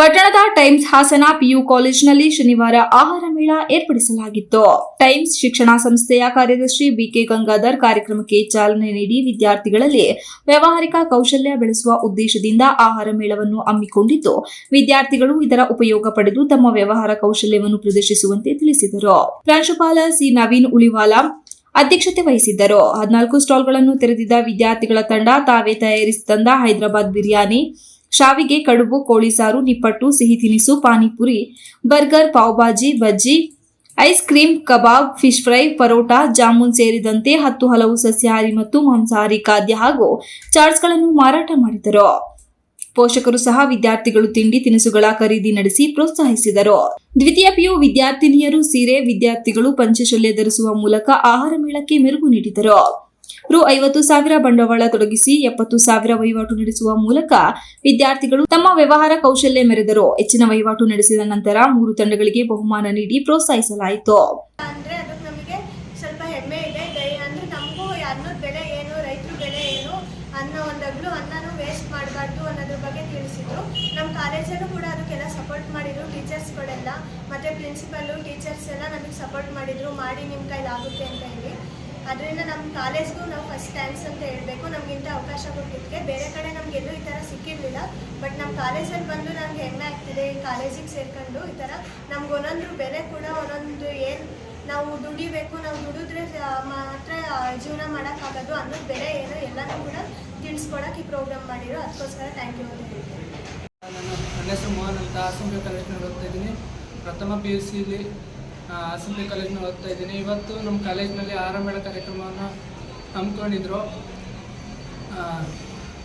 ಪಟ್ಟಣದ times Hassan PU ಕಾಲೇಜಿನಲ್ಲಿ ಶನಿವಾರ ಆಹಾರ ಮೇಳ ಏರ್ಪಡಿಸಲಾಗಿತ್ತು. ಟೈಮ್ಸ್ ಶಿಕ್ಷಣ ಸಂಸ್ಥೆಯ ಕಾರ್ಯದರ್ಶಿ ಬಿಕೆ ಗಂಗಾಧರ್ ಕಾರ್ಯಕ್ರಮಕ್ಕೆ ಚಾಲನೆ ನೀಡಿ ವಿದ್ಯಾರ್ಥಿಗಳಲ್ಲಿ ವ್ಯಾವಹಾರಿಕ ಕೌಶಲ್ಯ ಬೆಳೆಸುವ ಉದ್ದೇಶದಿಂದ ಆಹಾರ ಮೇಳವನ್ನು ಹಮ್ಮಿಕೊಂಡಿದ್ದು, ವಿದ್ಯಾರ್ಥಿಗಳು ಇದರ ಉಪಯೋಗ ಪಡೆದು ತಮ್ಮ ವ್ಯವಹಾರ ಕೌಶಲ್ಯವನ್ನು ಪ್ರದರ್ಶಿಸುವಂತೆ ತಿಳಿಸಿದರು. ಪ್ರಾಂಶುಪಾಲ ಸಿ. ನವೀನ್ ಉಳಿವಾಲ ಅಧ್ಯಕ್ಷತೆ ವಹಿಸಿದ್ದರು. ಹದಿನಾಲ್ಕು ಸ್ಟಾಲ್ಗಳನ್ನು ತೆರೆದಿದ್ದ ವಿದ್ಯಾರ್ಥಿಗಳ ತಂಡ ತಾವೇ ತಯಾರಿಸಿ ತಂದ ಹೈದರಾಬಾದ್ ಬಿರಿಯಾನಿ ಶಾವಿಗೆ, ಕಡುಬು, ಕೋಳಿ ಸಾರು, ನಿಪ್ಪಟ್ಟು, ಸಿಹಿ ತಿನಿಸು, panipuri, burger, pav bhaji, bajji, ice cream, kebab, fish fry, paratha, jamun ಸೇರಿದಂತೆ ಹತ್ತು ಹಲವು ಸಸ್ಯಾಹಾರಿ ಮತ್ತು ಮಾಂಸಾಹಾರಿ ಖಾದ್ಯ ಹಾಗೂ ಚಾಟ್ಸ್ಗಳನ್ನು ಮಾರಾಟ ಮಾಡಿದರು. ಪೋಷಕರು ಸಹ ವಿದ್ಯಾರ್ಥಿಗಳು ತಿಂಡಿ ತಿನಿಸುಗಳ ಖರೀದಿ ನಡೆಸಿ ಪ್ರೋತ್ಸಾಹಿಸಿದರು. ದ್ವಿತೀಯ ಪಿಯು ವಿದ್ಯಾರ್ಥಿನಿಯರು ಸೀರೆ, ವಿದ್ಯಾರ್ಥಿಗಳು ಪಂಚಶಲ್ಯ ಧರಿಸುವ ಮೂಲಕ ಆಹಾರ ಮೇಳಕ್ಕೆ ಮೆರುಗು ನೀಡಿದರು. ರು ಐವತ್ತು ಸಾವಿರ ಬಂಡವಾಳ ತೊಡಗಿಸಿ ಎಪ್ಪತ್ತು ಸಾವಿರ ವಹಿವಾಟು ನಡೆಸುವ ಮೂಲಕ ವಿದ್ಯಾರ್ಥಿಗಳು ತಮ್ಮ ವ್ಯವಹಾರ ಕೌಶಲ್ಯ ಮೆರೆದರು. ಹೆಚ್ಚಿನ ವಹಿವಾಟು ನಡೆಸಿದ ನಂತರ ಮೂರು ತಂಡಗಳಿಗೆ ಬಹುಮಾನ ನೀಡಿ ಪ್ರೋತ್ಸಾಹಿಸಲಾಯಿತು. ಅನ್ನೋ ಒಂದು ಅಗ್ಲು ಅನ್ನನೂ ವೇಸ್ಟ್ ಮಾಡಬಾರ್ದು ಅನ್ನೋದ್ರ ಬಗ್ಗೆ ತಿಳಿಸಿದ್ರು. ನಮ್ಮ ಕಾಲೇಜಲ್ಲೂ ಕೂಡ ಅದಕ್ಕೆಲ್ಲ ಸಪೋರ್ಟ್ ಮಾಡಿದ್ರು ಟೀಚರ್ಸ್ಗಳೆಲ್ಲ ಮತ್ತು ಪ್ರಿನ್ಸಿಪಲ್ಲು ಟೀಚರ್ಸ್ ಎಲ್ಲ ನಮಗೆ ಸಪೋರ್ಟ್ ಮಾಡಿದರು. ಮಾಡಿ ನಿಮ್ಮ ಕೈಲಾಗುತ್ತೆ ಅಂತ ಹೇಳಿ. ಅದರಿಂದ ನಮ್ಮ ಕಾಲೇಜ್ಗೂ ನಾವು ಫಸ್ಟ್ ಥ್ಯಾಂಕ್ಸ್ ಅಂತ ಹೇಳಬೇಕು. ನಮಗಿಂತ ಅವಕಾಶ ಕೊಟ್ಟಿದ್ದಕ್ಕೆ. ಬೇರೆ ಕಡೆ ನಮಗೆಲ್ಲೂ ಈ ಥರ ಸಿಕ್ಕಿರಲಿಲ್ಲ. ಬಟ್ ನಮ್ಮ ಕಾಲೇಜಲ್ಲಿ ಬಂದು ನನಗೆ ಹೆಮ್ಮೆ ಆಗ್ತಿದೆ, ಈ ಕಾಲೇಜಿಗೆ ಸೇರ್ಕೊಂಡು ಈ ಥರ ನಮ್ಗೆ ಒಂದೊಂದು ಬೆಲೆ ಕೂಡ ಒಂದೊಂದು ಏನು ನಾವು ದುಡಿಬೇಕು, ನಾವು ದುಡಿದ್ರೆ ಮಾತ್ರ ಜೀವನ ಮಾಡೋಕ್ಕಾಗೋದು ಅನ್ನೋದು ಬೆಲೆ ಏನು ಎಲ್ಲನೂ ಕೂಡ ತಿಳಿಸ್ಕೊಳಕ್ಕೆ ಈ ಪ್ರೋಗ್ರಾಮ್ ಮಾಡಿರೋ. ಅದಕ್ಕೋಸ್ಕರ ಥ್ಯಾಂಕ್ ಯು ಅಂತ ಹೇಳ್ತೀನಿ. ನಾನು ನನ್ನ ಹೆಸರು ಮೋಹನ್ ಅಂತ. ಅಸೆಂಬ್ಲಿ ಕಾಲೇಜ್ನಲ್ಲಿ ಓದ್ತಾ ಇದ್ದೀನಿ. ಪ್ರಥಮ ಪಿ ಯು ಸಿಲಿ ಹಾಸನ ಕಾಲೇಜ್ನ ಓದ್ತಾ ಇದ್ದೀನಿ. ಇವತ್ತು ನಮ್ಮ ಕಾಲೇಜ್ನಲ್ಲಿ ಆರಂಭ ಕಾರ್ಯಕ್ರಮವನ್ನು ಹಮ್ಮಿಕೊಂಡಿದ್ರು.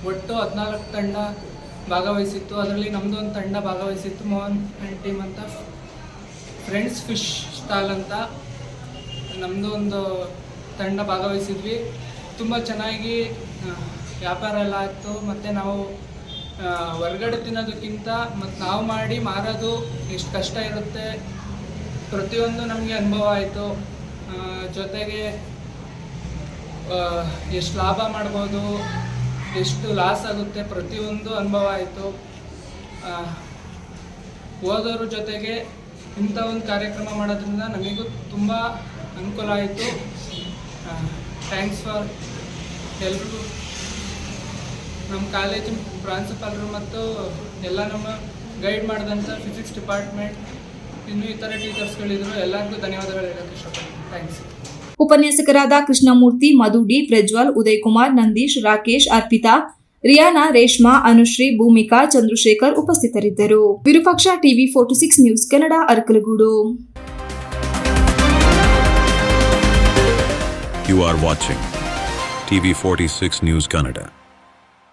ಒಟ್ಟು ಹದಿನಾಲ್ಕು ತಂಡ ಭಾಗವಹಿಸಿತ್ತು. ಅದರಲ್ಲಿ ನಮ್ಮದು ಒಂದು ತಂಡ ಭಾಗವಹಿಸಿತ್ತು, ಮೋಹನ್ ಆ್ಯಂಡ್ ಟೀಮ್ ಅಂತ. ಫ್ರೆಂಡ್ಸ್ ಫಿಶ್ ಸ್ಟಾಲ್ ಅಂತ. ನಮ್ಮದು ಒಂದು ತಂಡ ಭಾಗವಹಿಸಿದ್ವಿ. ತುಂಬ ಚೆನ್ನಾಗಿ ವ್ಯಾಪಾರ ಎಲ್ಲ ಆಯಿತು. ಮತ್ತು ನಾವು ಹೊರ್ಗಡೆ ತಿನ್ನೋದಕ್ಕಿಂತ ಮತ್ತು ನಾವು ಮಾಡಿ ಮಾರೋದು ಎಷ್ಟು ಕಷ್ಟ ಇರುತ್ತೆ. ಪ್ರತಿಯೊಂದು ನಮಗೆ ಅನುಭವ ಆಯಿತು. ಜೊತೆಗೆ ಎಷ್ಟು ಲಾಭ ಮಾಡ್ಬೋದು, ಎಷ್ಟು ಲಾಸ್ ಆಗುತ್ತೆ, ಪ್ರತಿಯೊಂದು ಅನುಭವ ಆಯಿತು. ಓದೋರ ಜೊತೆಗೆ ಇಂಥ ಒಂದು ಕಾರ್ಯಕ್ರಮ ಮಾಡೋದ್ರಿಂದ ನಮಗೂ ತುಂಬ ಅನುಕೂಲ ಆಯಿತು. ಥ್ಯಾಂಕ್ಸ್ ಫಾರ್ ಎಲ್ರಿಗೂ. ನಮ್ಮ ಕಾಲೇಜು ಪ್ರಾಂಶುಪಾಲರು ಮತ್ತು ಎಲ್ಲ ನಮ್ಮ ಗೈಡ್ ಮಾಡಿದಂಥ ಫಿಸಿಕ್ಸ್ ಡಿಪಾರ್ಟ್ಮೆಂಟ್ ಇನ್ನೂ ಇತರ ಟೀಚರ್ಸ್ಗಳಿದ್ರು ಎಲ್ಲರಿಗೂ ಧನ್ಯವಾದಗಳು ಹೇಳೋಕ್ಕೆ ಇಷ್ಟಪಡ್ತೀನಿ. ಥ್ಯಾಂಕ್ಸ್ ಉಪನ್ಯಾಸಕರಾದ ಕೃಷ್ಣಮೂರ್ತಿ ಮಧು ಡಿ ಪ್ರಜ್ವಲ್ ಉದಯ್ ಕುಮಾರ್ ನಂದೀಶ್ ರಾಕೇಶ್ ಅರ್ಪಿತಾ ರಿಯಾನಾ ರೇಷ್ಮಾ ಅನುಶ್ರೀ ಭೂಮಿಕಾ ಚಂದ್ರಶೇಖರ್ ಉಪಸ್ಥಿತರಿದ್ದರು. Virupaksha TV forty six news Kannada Arakalagudu. You are watching TV46 News Kannada.